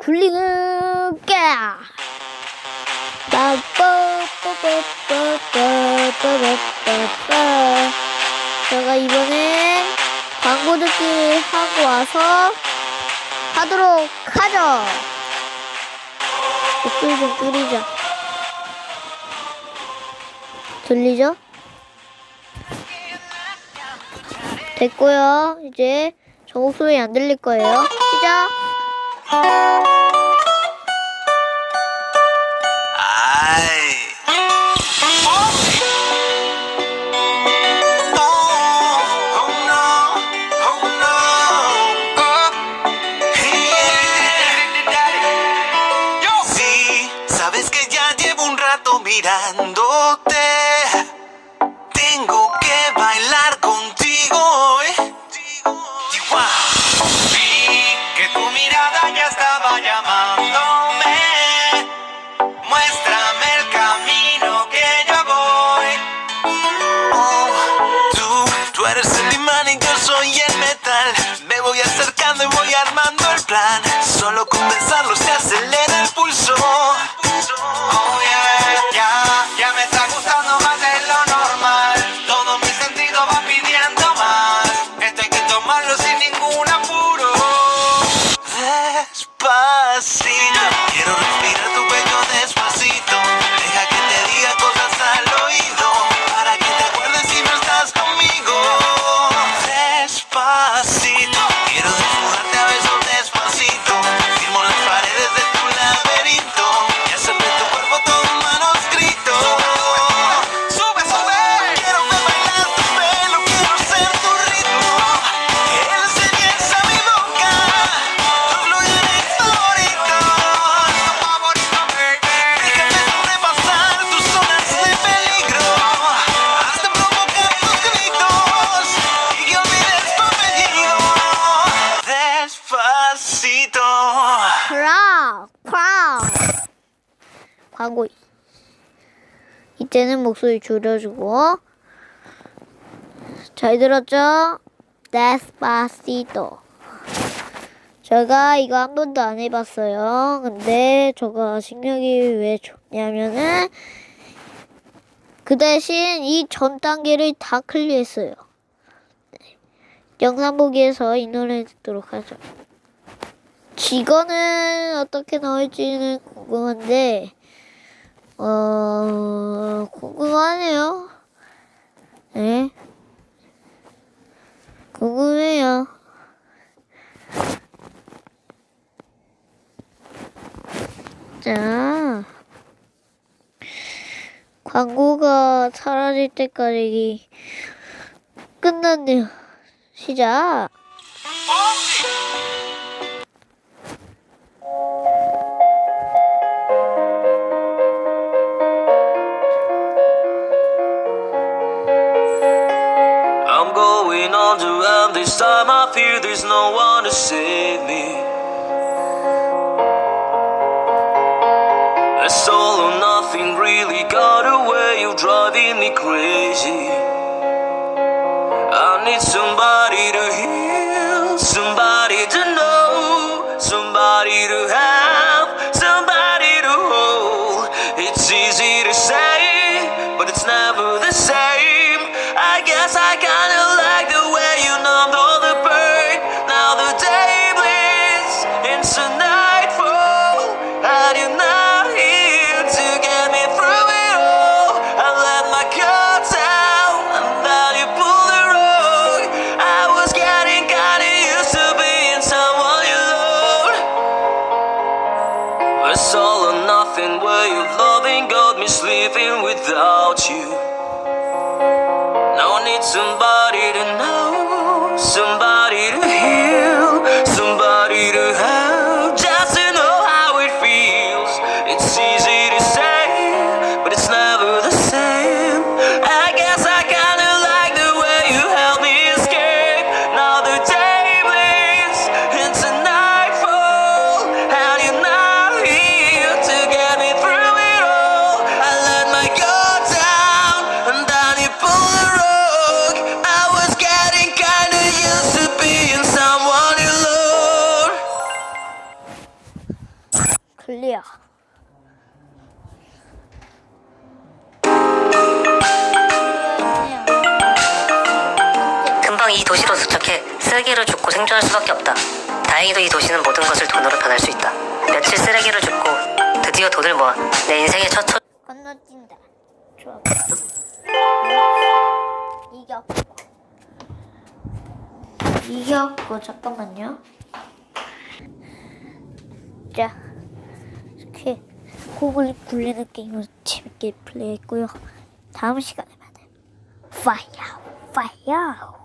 굴리는 게. 제가 이번엔 광고 듣기 하고 와서 하도록 하죠. 목소리 좀 줄이자. 들리죠? 됐고요. 이제 저 목소리 안 들릴 거예요. 시작! Mirándote. Tengo que bailar contigo hoy. Wow. Vi que tu mirada ya estaba llamándome. Muéstrame el camino que yo voy. Oh, tú, tú eres el imán y yo soy el metal. Me voy acercando y voy armando el plan. Solo con 광고. 이때는 목소리 줄여주고. 잘 들었죠? Despacito. 제가 이거 한 번도 안 해봤어요. 근데 저가 실력이 왜 좋냐면은 그 대신 이 전 단계를 다 클리어했어요. 네. 영상 보기에서 이 노래 듣도록 하죠. 직원은 어떻게 나올지는 궁금한데, 어, 궁금하네요. 네. 궁금해요. 자, 광고가 사라질 때까지 끝났네요. 시작. I'm going under, this time I feel there's no one to save me. It's all or nothing, really got away, you're driving me crazy. I need somebody to heal, somebody to know, somebody to have, somebody to hold. It's easy to say, but it's never the same. I guess I kinda nothing way of loving got me sleeping without you. Now I need somebody to know, somebody 클리어했네요. 금방 이 도시로 도착해 쓰레기를 줍고 생존할 수밖에 없다. 다행히도 이 도시는 모든 것을 돈으로 변할 수 있다. 며칠 쓰레기를 줍고 드디어 돈을 모아 내 인생의 첫 초... 건너뛴다. 좋아. 이겼고. 이겼고, 잠깐만요. 자, 곡을 굴리는 게임을 재밌게 플레이했고요. 다음 시간에 만나요. 파이어, 파이어.